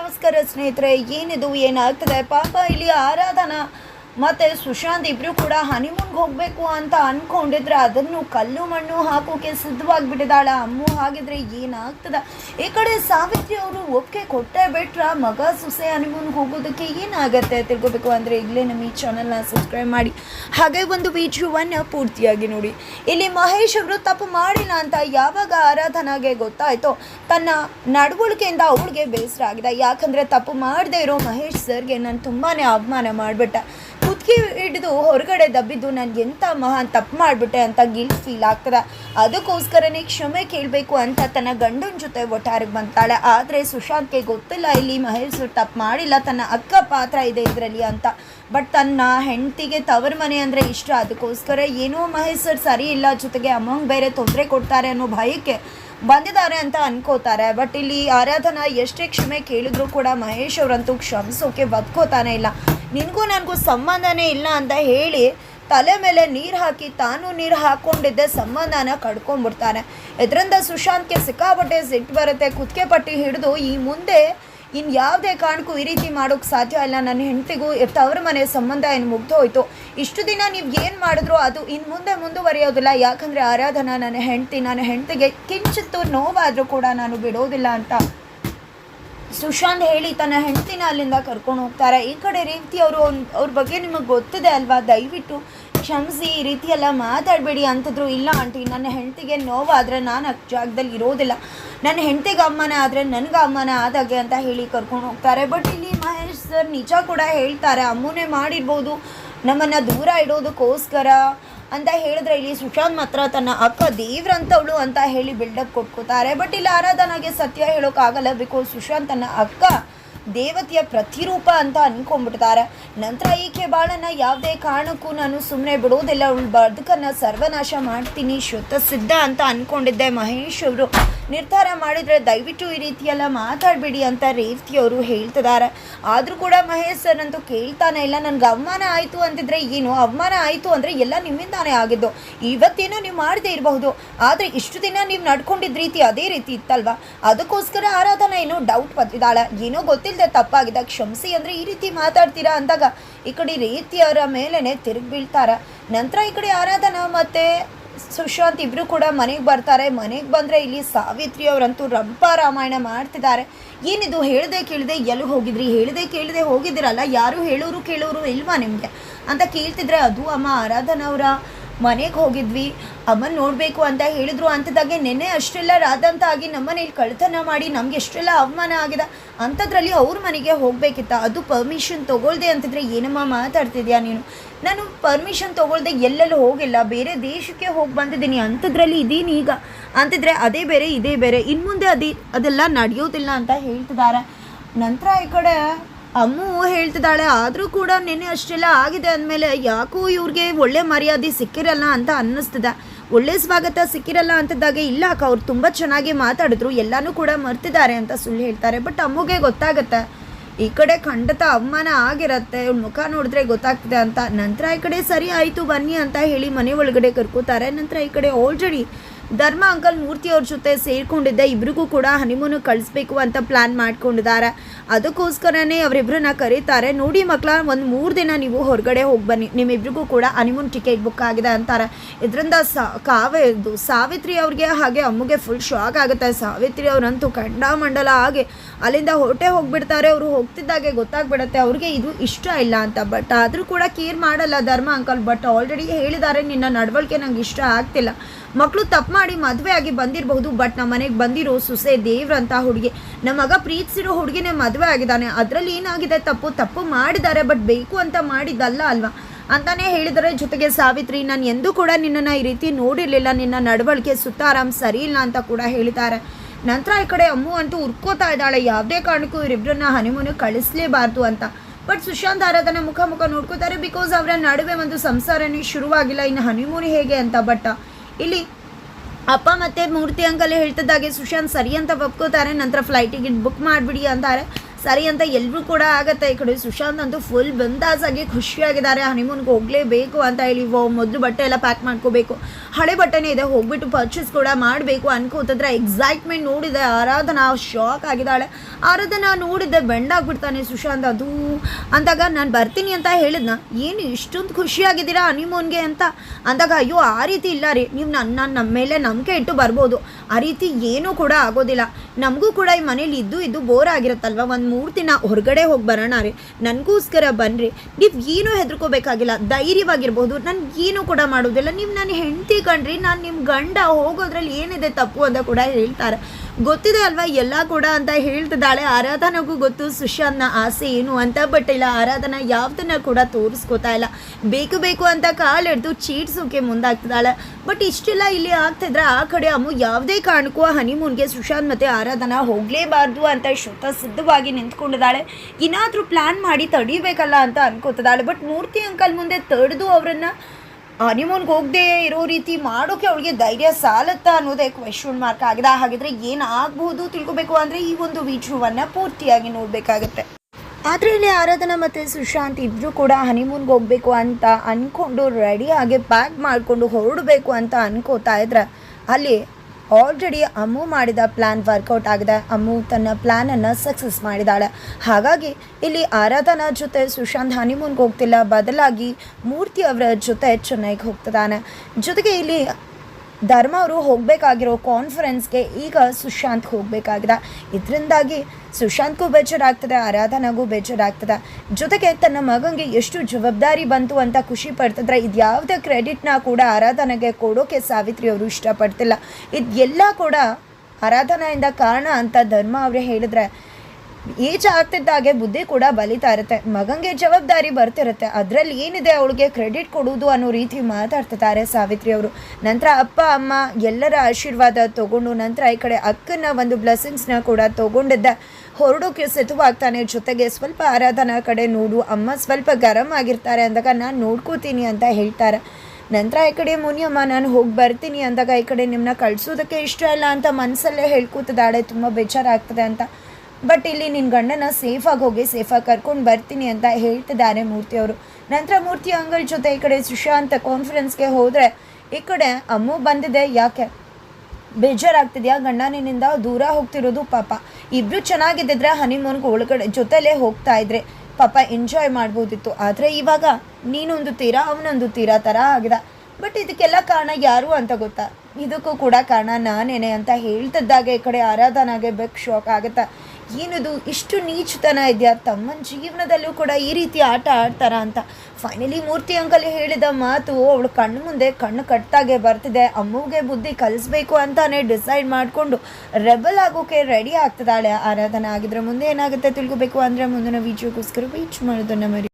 ನಮಸ್ಕಾರ ಸ್ನೇಹಿತರೆ ಏನಿದು ಏನಾಗ್ತದೆ? ಪಾಪ ಇಲ್ಲಿ ಆರಾಧನಾ ಮತ್ತು ಸುಶಾಂತ್ ಇಬ್ಬರು ಕೂಡ ಹನಿಮೂನ್ಗೆ ಹೋಗಬೇಕು ಅಂತ ಅಂದ್ಕೊಂಡಿದ್ರೆ ಅದನ್ನು ಕಲ್ಲು ಮಣ್ಣು ಹಾಕೋಕೆ ಸಿದ್ಧವಾಗಿಬಿಟ್ಟಿದ್ದಾಳೆ. ಅಮ್ಮು ಹಾಗಿದ್ರೆ ಏನಾಗ್ತದ? ಈ ಕಡೆ ಸಾವಿತ್ರಿ ಅವರು ಒಪ್ಪಿಗೆ ಕೊಟ್ಟೆ ಬಿಟ್ರ ಮಗ ಸುಸೆ ಹನಿಮೂನ್ಗೆ ಹೋಗೋದಕ್ಕೆ ಏನಾಗತ್ತೆ ತಿಳ್ಕೊಬೇಕು ಅಂದರೆ ಈಗಲೇ ನಮ್ಮ ಈ ಚಾನಲ್ನ ಸಬ್ಸ್ಕ್ರೈಬ್ ಮಾಡಿ. ಹಾಗೆ ಒಂದು ವಿಡಿಯೋವನ್ನು ಪೂರ್ತಿಯಾಗಿ ನೋಡಿ. ಇಲ್ಲಿ ಮಹೇಶ್ ಅವರು ತಪ್ಪು ಮಾಡಿಲ್ಲ ಅಂತ ಯಾವಾಗ ಆರಾಧನಾಗೆ ಗೊತ್ತಾಯಿತೋ, ತನ್ನ ನಡವಳಿಕೆಯಿಂದ ಅವಳಿಗೆ ಬೇಸರ ಆಗಿದೆ. ಯಾಕಂದರೆ ತಪ್ಪು ಮಾಡದೇ ಇರೋ ಮಹೇಶ್ ಸರ್ಗೆ ನಾನು ತುಂಬಾ ಅವಮಾನ ಮಾಡಿಬಿಟ್ಟೆ. ಕುತ್ಕಿ ಹಿಡಿದು ಹೊರಗಡೆ ದಬ್ಬಿದ್ದು ನಾನು ಎಂಥ ಮಹಾನ್ ತಪ್ಪು ಮಾಡಿಬಿಟ್ಟೆ ಅಂತ ಗಿಲ್ಟ್ ಫೀಲ್ ಆಗ್ತದೆ. ಅದಕ್ಕೋಸ್ಕರನೇ ಕ್ಷಮೆ ಕೇಳಬೇಕು ಅಂತ ತನ್ನ ಗಂಡನ ಜೊತೆ ಒಟ್ಟಾರಿಗೆ ಬಂತಾಳೆ. ಆದರೆ ಸುಶಾಂತ್ಗೆ ಗೊತ್ತಿಲ್ಲ ಇಲ್ಲಿ ಮಹೇಶ್ ತಪ್ಪು ಮಾಡಿಲ್ಲ, ತನ್ನ ಅಕ್ಕ ಪಾತ್ರ ಇದೆ ಇದರಲ್ಲಿ ಅಂತ. ಬಟ್ ತನ್ನ ಹೆಂಡತಿಗೆ ತವರ್ ಮನೆ ಅಂದರೆ ಇಷ್ಟ. ಅದಕ್ಕೋಸ್ಕರ ಏನೋ ಮಹೇಶ್ ಸರ್ ಸರಿ ಇಲ್ಲ, ಜೊತೆಗೆ ಅಮ್ಮಂಗೆ ಬೇರೆ ತೊಂದರೆ ಕೊಡ್ತಾರೆ ಅನ್ನೋ ಭಯಕ್ಕೆ ಬಂದಿದ್ದಾರೆ ಅಂತ ಅನ್ಕೋತಾರೆ. ಬಟ್ ಇಲ್ಲಿ ಆರಾಧನಾ ಎಷ್ಟೇ ಕ್ಷಮೆ ಕೇಳಿದ್ರು ಕೂಡ ಮಹೇಶ್ ಅವರಂತೂ ಕ್ಷಮಿಸೋಕೆ ಬದುಕೋತಾನೆ ಇಲ್ಲ. ನಿನಗೂ ನನಗೂ ಸಂಬಂಧನೇ ಇಲ್ಲ ಅಂತ ಹೇಳಿ ತಲೆ ಮೇಲೆ ನೀರು ಹಾಕಿ ತಾನು ನೀರು ಹಾಕ್ಕೊಂಡಿದ್ದೆ ಸಂಬಂಧನ ಕಡ್ಕೊಂಡ್ಬಿಡ್ತಾನೆ. ಇದರಿಂದ ಸುಶಾಂತ್ಗೆ ಸಿಕ್ಕಾಪಟ್ಟೆ ಸಿಟ್ಟು ಬರುತ್ತೆ, ಕುತ್ತಿಗೆ ಪಟ್ಟಿ ಹಿಡಿದು ಈ ಮುಂದೆ ಇನ್ನು ಯಾವುದೇ ಕಾರಣಕ್ಕೂ ಈ ರೀತಿ ಮಾಡೋಕ್ಕೆ ಸಾಧ್ಯ ಇಲ್ಲ. ನನ್ನ ಹೆಂಡತಿಗೂ ತವರ ಮನೆ ಸಂಬಂಧ ಏನು ಮುಗ್ದು ಹೋಯಿತು. ಇಷ್ಟು ದಿನ ನೀವು ಏನು ಮಾಡಿದ್ರು ಅದು ಇನ್ನು ಮುಂದೆ ಮುಂದುವರಿಯೋದಿಲ್ಲ. ಯಾಕಂದರೆ ಆರಾಧನಾ ನನ್ನ ಹೆಂಡತಿ, ನನ್ನ ಹೆಂಡತಿಗೆ ಕಿಂಚಿತ್ತು ನೋವಾದರೂ ಕೂಡ ನಾನು ಬಿಡೋದಿಲ್ಲ ಅಂತ ಸುಶಾಂತ್ ಹೇಳಿ ತನ್ನ ಹೆಂಡತಿನ ಅಲ್ಲಿಂದ ಕರ್ಕೊಂಡು ಹೋಗ್ತಾರೆ. ಈ ಕಡೆ ರೀತಿ ಅವರು ಅವ್ರ ಬಗ್ಗೆ ನಿಮಗೆ ಗೊತ್ತಿದೆ ಅಲ್ವಾ? ದಯವಿಟ್ಟು ಕ್ಷಮಿಸಿ, ಈ ರೀತಿ ಎಲ್ಲ ಮಾತಾಡಬೇಡಿ ಅಂತಿದ್ರು. ಇಲ್ಲ ಆಂಟಿ, ನನ್ನ ಹೆಂಡತಿಗೆ ನೋವಾದರೆ ನಾನು ಆ ಜಾಗದಲ್ಲಿ ಇರೋದಿಲ್ಲ. ನನ್ನ ಹೆಂಡತಿಗೆ ಅಮ್ಮನ ಆದರೆ ನನಗೆ ಅಮ್ಮನ ಆದಾಗೆ ಅಂತ ಹೇಳಿ ಕರ್ಕೊಂಡು ಹೋಗ್ತಾರೆ. ಬಟ್ ಇಲ್ಲಿ ಮಹೇಶ್ ಸರ್ ನಿಜ ಕೂಡ ಹೇಳ್ತಾರೆ, ಅಮ್ಮನೇ ಮಾಡಿರ್ಬೋದು. ನಮ್ಮನ್ನು ದೂರ ಇಡೋದಕ್ಕೋಸ್ಕರ ಅಂತ ಹೇಳಿದ್ರೆ ಇಲ್ಲಿ ಸುಶಾಂತ್ ಮಾತ್ರ ತನ್ನ ಅಕ್ಕ ದೇವ್ರಂತವಳು ಅಂತ ಹೇಳಿ ಬಿಲ್ಡಪ್ ಕೊಟ್ಕೋತಾರೆ. ಬಟ್ ಇಲ್ಲಿ ಆರಾಧನಾಗೆ ಸತ್ಯ ಹೇಳೋಕ್ಕಾಗಲ್ಲ ಬಿಕಾಸ್ ಸುಶಾಂತ್ ತನ್ನ ಅಕ್ಕ ದೇವತೆಯ ಪ್ರತಿರೂಪ ಅಂತ ಅನ್ಕೊಂಡ್ಬಿಡ್ತಾರೆ. ನಂತರ ಈಕೆ ಬಾಳನ್ನ ಯಾವುದೇ ಕಾರಣಕ್ಕೂ ನಾನು ಸುಮ್ಮನೆ ಬಿಡೋದಿಲ್ಲ. ಅವಳು ಬದುಕನ್ನು ಸರ್ವನಾಶ ಮಾಡ್ತೀನಿ. ಶ್ರುತ ಸಿದ್ಧ ಅಂತ ಅನ್ಕೊಂಡಿದ್ದೆ ಮಹೇಶ್ ಅವರು. ನಿರ್ಧಾರ ಮಾಡಿದರೆ ದಯವಿಟ್ಟು ಈ ರೀತಿಯೆಲ್ಲ ಮಾತಾಡಬೇಡಿ ಅಂತ ರೇವತಿ ಅವರು ಹೇಳ್ತಿದ್ದಾರೆ. ಆದರೂ ಕೂಡ ಮಹೇಶ್ ಸರ್ ಅಂತೂ ಕೇಳ್ತಾನೆ ಇಲ್ಲ, ನನಗೆ ಅವಮಾನ ಆಯಿತು ಅಂತಿದ್ರೆ ಏನು? ಅವಮಾನ ಆಯಿತು ಅಂದರೆ ಎಲ್ಲ ನಿಮ್ಮಿಂದಾನೇ ಆಗಿದ್ದು. ಇವತ್ತೇನೋ ನೀವು ಮಾಡದೇ ಇರಬಹುದು. ಆದರೆ ಇಷ್ಟು ದಿನ ನೀವು ನಡ್ಕೊಂಡಿದ್ದ ರೀತಿ ಅದೇ ರೀತಿ ಇತ್ತಲ್ವಾ? ಅದಕ್ಕೋಸ್ಕರ ಆರಾಧನಾ ಏನೋ ಡೌಟ್ ಬಂದಿದ್ದಾಳೆ ಏನೋ ಗೊತ್ತಿಲ್ಲದೆ ತಪ್ಪಾಗಿದೆ. ಕ್ಷಮಿಸಿ ಅಂದರೆ ಈ ರೀತಿ ಮಾತಾಡ್ತೀರಾ? ಅಂದಾಗ ಈ ಕಡೆ ರೀತಿಯವರ ಮೇಲೇ ತಿರುಗಿ ಬೀಳ್ತಾರೆ. ನಂತರ ಈ ಕಡೆ ಆರಾಧನಾ ಮತ್ತು ಸುಶಾಂತ್ ಇಬ್ಬರು ಕೂಡ ಮನೆಗೆ ಬರ್ತಾರೆ. ಮನೆಗೆ ಬಂದರೆ ಇಲ್ಲಿ ಸಾವಿತ್ರಿ ಅವರಂತೂ ರಂಪ ರಾಮಾಯಣ ಮಾಡ್ತಿದ್ದಾರೆ. ಏನಿದು ಹೇಳ್ದೆ ಕೇಳದೆ ಎಲ್ಲಿ ಹೋಗಿದ್ರಿ? ಹೇಳ್ದೆ ಕೇಳದೆ ಹೋಗಿದ್ದೀರಲ್ಲ? ಯಾರು ಹೇಳೋರು ಕೇಳೋರು ಇಲ್ವಾ ನಿಮಗೆ? ಅಂತ ಕೇಳ್ತಿದ್ರೆ ಅದು ಅಮ್ಮ ಆರಾಧನವರ ಮನೆಗೆ ಹೋಗಿದ್ವಿ. ಅಮ್ಮನ ನೋಡಬೇಕು ಅಂತ ಹೇಳಿದ್ರು. ಅಂಥದ್ದಾಗೆ ನೆನ್ನೆ ಅಷ್ಟೆಲ್ಲ ರಾದಂತ ಆಗಿ ನಮ್ಮನೇಲಿ ಕಳ್ತನ ಮಾಡಿ ನಮ್ಗೆ ಎಷ್ಟೆಲ್ಲ ಅವಮಾನ ಆಗಿದೆ. ಅಂಥದ್ರಲ್ಲಿ ಅವ್ರ ಮನೆಗೆ ಹೋಗಬೇಕಿತ್ತ? ಅದು ಪರ್ಮಿಷನ್ ತೊಗೊಳ್ದೆ ಅಂತಿದ್ರೆ ಏನಮ್ಮ ಮಾತಾಡ್ತಿದ್ಯಾ ನೀನು? ನಾನು ಪರ್ಮಿಷನ್ ತೊಗೊಳ್ದೆ ಎಲ್ಲೆಲ್ಲೂ ಹೋಗಿಲ್ಲ. ಬೇರೆ ದೇಶಕ್ಕೆ ಹೋಗಿ ಬಂದಿದ್ದೀನಿ. ಅಂಥದ್ರಲ್ಲಿ ಇದೀನಿ ಈಗ. ಅಂತಿದ್ರೆ ಅದೇ ಬೇರೆ, ಇದೇ ಬೇರೆ. ಇನ್ನು ಮುಂದೆ ಅದೇ, ಅದೆಲ್ಲ ನಡೆಯೋದಿಲ್ಲ ಅಂತ ಹೇಳ್ತಿದ್ದಾರೆ. ನಂತರ ಈ ಕಡೆ ಅಮ್ಮು ಹೇಳ್ತಿದ್ದಾಳೆ, ಆದರೂ ಕೂಡ ನೆನ್ನೆ ಅಷ್ಟೆಲ್ಲ ಆಗಿದೆ ಅಂದಮೇಲೆ ಯಾಕೋ ಇವ್ರಿಗೆ ಒಳ್ಳೆ ಮರ್ಯಾದೆ ಸಿಕ್ಕಿರಲ್ಲ ಅಂತ ಅನ್ನಿಸ್ತಿದೆ. ಒಳ್ಳೆ ಸ್ವಾಗತ ಸಿಕ್ಕಿರಲ್ಲ ಅಂತಿದ್ದಾಗೆ ಇಲ್ಲ ಅಕ್ಕ, ಅವ್ರು ತುಂಬ ಚೆನ್ನಾಗಿ ಮಾತಾಡಿದ್ರು, ಎಲ್ಲನೂ ಕೂಡ ಮರ್ತಿದ್ದಾರೆ ಅಂತ ಸುಳ್ಳು ಹೇಳ್ತಾರೆ, ಬಟ್ ಅಮ್ಮಗೆ ಗೊತ್ತಾಗತ್ತೆ. ಈ ಕಡೆ ಖಂಡಿತ ಅವಮಾನ ಆಗಿರತ್ತೆ, ಇವ್ಳ ಮುಖ ನೋಡಿದ್ರೆ ಗೊತ್ತಾಗ್ತಿದೆ ಅಂತ. ನಂತರ ಈ ಕಡೆ ಸರಿ ಆಯಿತು, ಬನ್ನಿ ಅಂತ ಹೇಳಿ ಮನೆ ಒಳಗಡೆ ಕರ್ಕೋತಾರೆ, ನಂತರ ಈ ಕಡೆ ಆಲ್ರೆಡಿ ಧರ್ಮ ಅಂಕಲ್ ಮೂರ್ತಿ ಅವ್ರ ಜೊತೆ ಸೇರ್ಕೊಂಡಿದ್ದೆ. ಇಬ್ರಿಗೂ ಕೂಡ ಹನಿಮೂನ್ ಕಳಿಸ್ಬೇಕು ಅಂತ ಪ್ಲ್ಯಾನ್ ಮಾಡ್ಕೊಂಡಿದ್ದಾರೆ. ಅದಕ್ಕೋಸ್ಕರನೇ ಅವರಿಬ್ಬರನ್ನ ಕರೀತಾರೆ. ನೋಡಿ ಮಕ್ಕಳ ಒಂದು ಮೂರು ದಿನ ನೀವು ಹೊರಗಡೆ ಹೋಗಿ ಬನ್ನಿ. ನಿಮ್ಮಿಬ್ರಿಗೂ ಕೂಡ ಹನಿಮೂನ್ ಟಿಕೆಟ್ ಬುಕ್ ಆಗಿದೆ ಅಂತಾರೆ. ಇದರಿಂದ ಸಾ, ಕಾವೇ, ಇದು ಸಾವಿತ್ರಿ ಅವ್ರಿಗೆ ಹಾಗೆ ಅಮ್ಮಗೆ ಫುಲ್ ಶಾಕ್ ಆಗುತ್ತೆ. ಸಾವಿತ್ರಿ ಅವರಂತೂ ಮಂಡಲ ಆಗಿ ಅಲ್ಲಿಂದ ಹೊರಟೆ ಹೋಗಿಬಿಡ್ತಾರೆ. ಅವರು ಹೋಗ್ತಿದ್ದಾಗೆ ಗೊತ್ತಾಗ್ಬಿಡುತ್ತೆ. ಅವ್ರಿಗೆ ಇದು ಇಷ್ಟ ಇಲ್ಲ ಅಂತ. ಬಟ್ ಆದರೂ ಕೂಡ ಕೇರ್ ಮಾಡಲ್ಲ ಧರ್ಮ ಅಂಕಲ್. ಬಟ್ ಆಲ್ರೆಡಿ ಹೇಳಿದ್ದಾರೆ, ನಿನ್ನ ನಡವಳಿಕೆ ನಂಗೆ ಇಷ್ಟ ಆಗ್ತಿಲ್ಲ. ಮಕ್ಕಳು ತಪ್ಪು ಮಾಡಿ ಮದುವೆ ಆಗಿ ಬಂದಿರಬಹುದು, ಬಟ್ ನಮ್ಮ ಮನೆಗೆ ಬಂದಿರೋ ಸುಸೆ ದೇವ್ರಂತ ಹುಡುಗಿ. ನಮ್ಮ ಮಗ ಪ್ರೀತಿಸಿರೋ ಹುಡುಗಿನೇ ಮದುವೆ ಆಗಿದ್ದಾನೆ. ಅದರಲ್ಲಿ ಏನಾಗಿದೆ? ತಪ್ಪು ತಪ್ಪು ಮಾಡಿದ್ದಾರೆ, ಬಟ್ ಬೇಕು ಅಂತ ಮಾಡಿದ್ದಲ್ಲ ಅಲ್ವಾ? ಅಂತಾನೆ ಹೇಳಿದರೆ ಜೊತೆಗೆ, ಸಾವಿತ್ರಿ, ನಾನು ಎಂದೂ ಕೂಡ ನಿನ್ನನ್ನು ಈ ರೀತಿ ನೋಡಿರಲಿಲ್ಲ. ನಿನ್ನ ನಡವಳಿಕೆ ಸುತ್ತಾರಾಮ್ ಸರಿ ಇಲ್ಲ ಅಂತ ಕೂಡ ಹೇಳಿದ್ದಾರೆ. ನಂತರ ಈ ಕಡೆ ಅಮ್ಮು ಅಂತೂ ಉರ್ಕೋತಾ ಇದ್ದಾಳೆ. ಯಾವುದೇ ಕಾರಣಕ್ಕೂ ಇವರಿಬ್ಬರನ್ನ ಹನಿಮೂನಿಗೆ ಕಳಿಸ್ಲೇಬಾರ್ದು ಅಂತ. ಬಟ್ ಸುಶಾಂತ್ ಆರಾಧನ ಮುಖ ಮುಖ ನೋಡ್ಕೋತಾರೆ ಬಿಕಾಸ್ ಅವರ ನಡುವೆ ಒಂದು ಸಂಸಾರನೇ ಶುರುವಾಗಿಲ್ಲ. ಇನ್ನು ಹನಿಮೂನ್ ಹೇಗೆ ಅಂತ, ಬಟ್ ಇಲ್ಲಿ ಅಪ್ಪ ಮತ್ತೆ ಮೂರ್ತಿ ಅಂಕಲ್ ಹೇಳ್ತಿದ್ದಾಗೆ, ಸುಶಾಂತ್ ಸರಿ ಅಂತ ಒಪ್ಕೋತಾರೆ, ನಂತರ ಟಿಕೆಟ್ ಬುಕ್ ಮಾಡಿಬಿಡಿ ಅಂತಾರೆ. ಸರಿ ಅಂತ ಎಲ್ಲರೂ ಕೂಡ ಆಗತ್ತೆ. ಈ ಕಡೆ ಸುಶಾಂತ್ ಅಂತೂ ಫುಲ್ ಬಂದಾಸ್ ಆಗಿ ಖುಷಿಯಾಗಿದ್ದಾರೆ ಹನಿಮೂನ್ಗೆ ಹೋಗಲೇಬೇಕು ಅಂತ ಹೇಳಿ ಮೊದಲು ಬಟ್ಟೆ ಎಲ್ಲ ಪ್ಯಾಕ್ ಮಾಡ್ಕೋಬೇಕು. ಹಳೆ ಬಟ್ಟೆನೇ ಇದೆ. ಹೋಗ್ಬಿಟ್ಟು ಪರ್ಚೇಸ್ ಕೂಡ ಮಾಡಬೇಕು ಅನ್ಕೋತಂದ್ರೆ ಎಕ್ಸೈಟ್ಮೆಂಟ್ ನೋಡಿದೆ. ಆರಾಧನಾ ಶಾಕ್ ಆಗಿದ್ದಾಳೆ. ಆರಾಧನಾ ನೋಡಿದ್ದೆ, ಬೆಂಡಾಗ್ಬಿಡ್ತಾನೆ ಸುಶಾಂತ್. ಅದು ಅಂದಾಗ ನಾನು ಬರ್ತೀನಿ ಅಂತ ಹೇಳಿದ್ನ. ಏನು ಇಷ್ಟೊಂದು ಖುಷಿಯಾಗಿದ್ದೀರಾ ಹನಿಮೂನ್ಗೆ ಅಂತ? ಅಂದಾಗ, ಅಯ್ಯೋ, ಆ ರೀತಿ ಇಲ್ಲ ರೀ. ನೀವು ನನ್ನ ನಮ್ಮ ಮೇಲೆ ನಂಬಿಕೆ ಇಟ್ಟು ಬರ್ಬೋದು. ಆ ರೀತಿ ಏನೂ ಕೂಡ ಆಗೋದಿಲ್ಲ. ನಮಗೂ ಕೂಡ ಈ ಮನೇಲಿ ಇದ್ದು ಇದ್ದು ಬೋರ್ ಆಗಿರುತ್ತಲ್ವ? ಒಂದು ಮೂರು ದಿನ ಹೊರಗಡೆ ಹೋಗಿ ಬರೋಣ ರೀ. ನನಗೋಸ್ಕರ ಬನ್ನಿರಿ ನೀವು ಏನೂ ಹೆದರ್ಕೋಬೇಕಾಗಿಲ್ಲ. ಧೈರ್ಯವಾಗಿರ್ಬೋದು. ನಾನು ಏನೂ ಕೂಡ ಮಾಡೋದಿಲ್ಲ. ನೀವು ನನ್ನ ಹೆಂಡತಿ ಕಣ್ರಿ. ನಾನು ನಿಮ್ಮ ಗಂಡ ಹೋಗೋದ್ರಲ್ಲಿ ಏನಿದೆ ತಪ್ಪು ಅಂತ ಕೂಡ ಹೇಳ್ತಾರೆ. ಗೊತ್ತಿದೆ ಅಲ್ವಾ? ಎಲ್ಲ ಕೂಡ ಅಂತ ಹೇಳ್ತಿದ್ದಾಳೆ. ಆರಾಧನೆಗೂ ಗೊತ್ತು ಸುಶಾಂತ್ನ ಆಸೆ ಏನು ಅಂತ ಬಟ್ ಇಲ್ಲ, ಆರಾಧನ ಯಾವ್ದನ್ನ ಕೂಡ ತೋರಿಸ್ಕೊತಾ ಇಲ್ಲ. ಬೇಕು ಬೇಕು ಅಂತ ಕಾಲೆಡ್ದು ಚೀಟ್ಸೋಕೆ ಮುಂದಾಗ್ತಿದ್ದಾಳೆ. ಬಟ್ ಇಷ್ಟೆಲ್ಲ, ಇಲ್ಲಿ ಆಗ್ತಿದ್ರೆ ಆ ಕಡೆ ಅಮ್ಮು ಯಾವುದೇ ಕಾರಣಕ್ಕೂ ಹನಿಮೂನ್ಗೆ ಸುಶಾಂತ್ ಮತ್ತು ಆರಾಧನ ಹೋಗಲೇಬಾರ್ದು ಅಂತ ಶ್ರುತ ಸಿದ್ಧವಾಗಿ ನಿಂತ್ಕೊಂಡಿದ್ದಾಳೆ. ಏನಾದರೂ ಪ್ಲ್ಯಾನ್ ಮಾಡಿ ತಡಿಬೇಕಲ್ಲ ಅಂತ ಅನ್ಕೋತಿದ್ದಾಳೆ. ಬಟ್ ಮೂರ್ತಿ ಅಂಕಲ್ ಮುಂದೆ ತಡೆದು ಅವರನ್ನ ಹನಿಮೂನ್ಗೆ ಹೋಗದೆ ಇರೋ ರೀತಿ ಮಾಡೋಕೆ ಅವಳಿಗೆ ಧೈರ್ಯ ಸಾಲತ್ತಾ ಅನ್ನೋದೇ ಕ್ವೆಶನ್ ಮಾರ್ಕ್ ಆಗಿದೆ. ಹಾಗಿದ್ರೆ ಏನಾಗಬಹುದು ತಿಳ್ಕೊಬೇಕು ಅಂದರೆ ಈ ಒಂದು ವಿಡಿಯೋವನ್ನು ಪೂರ್ತಿಯಾಗಿ ನೋಡಬೇಕಾಗತ್ತೆ. ಆದರೆ ಇಲ್ಲಿ ಆರಾಧನಾ ಮತ್ತು ಸುಶಾಂತ್ ಇಬ್ಬರು ಕೂಡ ಹನಿಮೂನ್ಗೆ ಹೋಗಬೇಕು ಅಂತ ಅಂದ್ಕೊಂಡು ರೆಡಿಯಾಗಿ ಪ್ಯಾಕ್ ಮಾಡಿಕೊಂಡು ಹೊರಡಬೇಕು ಅಂತ ಅನ್ಕೋತಾ ಇದ್ರೆ ಅಲ್ಲಿ ಆಲ್ರೆಡಿ ಅಮ್ಮು ಮಾಡಿದ ಪ್ಲ್ಯಾನ್ ವರ್ಕೌಟ್ ಆಗಿದೆ. ಅಮ್ಮು ತನ್ನ ಪ್ಲ್ಯಾನನ್ನು ಸಕ್ಸಸ್ ಮಾಡಿದ್ದಾಳೆ ಹಾಗಾಗಿ ಇಲ್ಲಿ ಆರಾಧನಾ ಜೊತೆ ಸುಶಾಂತ್ ಹನಿಮೂನ್ಗೆ ಹೋಗ್ತಿಲ್ಲ. ಬದಲಾಗಿ ಮೂರ್ತಿ ಅವರ ಜೊತೆ ಚೆನ್ನೈಗೆ ಹೋಗ್ತಿದ್ದಾನೆ. ಜೊತೆಗೆ ಇಲ್ಲಿ ಧರ್ಮ ಅವರು ಹೋಗಬೇಕಾಗಿರೋ ಕಾನ್ಫರೆನ್ಸ್ಗೆ ಈಗ ಸುಶಾಂತ್ ಹೋಗಬೇಕಾಗಿದೆ. ಇದರಿಂದಾಗಿ ಸುಶಾಂತ್ಗೂ ಬೇಜಾರಾಗ್ತದೆ, ಆರಾಧನಾಗೂ ಬೇಜಾರಾಗ್ತದೆ. ಜೊತೆಗೆ ತನ್ನ ಮಗನಿಗೆ ಎಷ್ಟು ಜವಾಬ್ದಾರಿ ಬಂತು ಅಂತ ಖುಷಿ ಪಡ್ತಿದ್ರೆ ಇದ್ಯಾವುದೇ ಕ್ರೆಡಿಟ್ನ ಕೂಡ ಆರಾಧನೆಗೆ ಕೊಡೋಕೆ ಸಾವಿತ್ರಿ ಅವರು ಇಷ್ಟಪಡ್ತಿಲ್ಲ. ಇದೆಲ್ಲ ಕೂಡ ಆರಾಧನೆಯಿಂದ ಕಾರಣ ಅಂತ ಧರ್ಮ ಅವರೇ ಹೇಳಿದ್ರೆ ಏಜ್ ಆಗ್ತಿದ್ದಾಗೆ ಬುದ್ಧಿ ಕೂಡ ಬಲಿತಾ ಇರುತ್ತೆ. ಮಗಂಗೆ ಜವಾಬ್ದಾರಿ ಬರ್ತಿರುತ್ತೆ. ಅದರಲ್ಲಿ ಏನಿದೆ ಅವಳಿಗೆ ಕ್ರೆಡಿಟ್ ಕೊಡುವುದು ಅನ್ನೋ ರೀತಿ ಮಾತಾಡ್ತಿದ್ದಾರೆ ಸಾವಿತ್ರಿ ಅವರು. ನಂತರ ಅಪ್ಪ, ಅಮ್ಮ ಎಲ್ಲರ ಆಶೀರ್ವಾದ ತಗೊಂಡು ನಂತರ ಈ ಕಡೆ ಅಕ್ಕನ ಒಂದು ಬ್ಲೆಸ್ಸಿಂಗ್ಸ್ನ ಕೂಡ ತಗೊಂಡಿದ್ದ. ಹೊರಡೋಕೆ ಸಿದ್ಧವಾಗ್ತಾನೆ. ಜೊತೆಗೆ ಸ್ವಲ್ಪ ಆರಾಧನಾ ಕಡೆ ನೋಡು. ಅಮ್ಮ ಸ್ವಲ್ಪ ಗರಂ ಆಗಿರ್ತಾರೆ ಅಂದಾಗ ನಾನು ನೋಡ್ಕೋತೀನಿ ಅಂತ ಹೇಳ್ತಾರೆ. ನಂತರ ಈ ಕಡೆ ಮುನಿಯಮ್ಮ ನಾನು ಹೋಗಿ ಬರ್ತೀನಿ ಅಂದಾಗ ಈ ಕಡೆ ನಿಮ್ಮನ್ನ ಕಳಿಸೋದಕ್ಕೆ ಇಷ್ಟ ಇಲ್ಲ ಅಂತ ಮನಸ್ಸಲ್ಲೇ ಹೇಳ್ಕೊತಿದ್ದಾಳೆ. ತುಂಬ ಬೇಜಾರಾಗ್ತದೆ ಅಂತ. ಬಟ್ ಇಲ್ಲಿ ನಿನ್ನ ಗಂಡನ ಸೇಫಾಗಿ ಹೋಗಿ ಸೇಫಾಗಿ ಕರ್ಕೊಂಡು ಬರ್ತೀನಿ ಅಂತ ಹೇಳ್ತಿದ್ದಾರೆ ಮೂರ್ತಿಯವರು ನಂತರ ಮೂರ್ತಿ ಅಂಗಲ್ ಜೊತೆ ಈ ಕಡೆ ಸುಶಾಂತ ಕಾನ್ಫರೆನ್ಸ್ಗೆ ಹೋದರೆ, ಈ ಕಡೆ ಅಮ್ಮು ಬಂದಿದೆ, ಯಾಕೆ? ಬೇಜಾರಾಗ್ತಿದ್ಯಾ? ಗಂಡ ನಿನ್ನಿಂದ ದೂರ ಹೋಗ್ತಿರೋದು ಪಾಪ. ಇಬ್ಬರು ಚೆನ್ನಾಗಿದ್ದಿದ್ರೆ ಹನಿಮೂನ್ಗೆ ಒಳಗಡೆ ಜೊತೆಲೇ ಹೋಗ್ತಾ ಇದ್ರೆ ಪಾಪ ಎಂಜಾಯ್ ಮಾಡ್ಬೋದಿತ್ತು. ಆದರೆ ಇವಾಗ ನೀನೊಂದು ತೀರ, ಅವನೊಂದು ತೀರ ಥರ ಆಗಿದೆ. ಬಟ್ ಇದಕ್ಕೆಲ್ಲ ಕಾರಣ ಯಾರು ಅಂತ ಗೊತ್ತಾ? ಇದಕ್ಕೂ ಕೂಡ ಕಾರಣ ನಾನೇನೆ ಅಂತ ಹೇಳ್ತಿದ್ದಾಗ ಈ ಕಡೆ ಆರಾಧನಾಗೆ ಬೆಕ್ ಶಾಕ್ ಆಗುತ್ತಾ. ಏನದು, ಇಷ್ಟು ನೀಚುತನ ಇದೆಯಾ? ತಮ್ಮನ ಜೀವನದಲ್ಲೂ ಕೂಡ ಈ ರೀತಿ ಆಟ ಆಡ್ತಾರ ಅಂತ. ಫೈನಲಿ ಮೂರ್ತಿ ಅಂಕಲ್ ಹೇಳಿದ ಮಾತು ಅವಳು ಕಣ್ಣು ಮುಂದೆ ಕಣ್ಣು ಕಟ್ಟಾಗೆ ಬರ್ತಿದೆ. ಅಮ್ಮಗೆ ಬುದ್ಧಿ ಕಲಿಸ್ಬೇಕು ಅಂತಾನೆ ಡಿಸೈಡ್ ಮಾಡಿಕೊಂಡು ರೆಬಲ್ ಆಗೋಕೆ ರೆಡಿ ಆಗ್ತದಾಳೆ ಆರಾಧನೆ ಆಗಿದ್ರೆ ಮುಂದೆ ಏನಾಗುತ್ತೆ ತಿಳ್ಕೊಬೇಕು ಅಂದರೆ ಮುಂದಿನ ವಿಡಿಯೋಗೋಸ್ಕರ ವೀಚ್ ಮಾಡೋದು ಮರಿ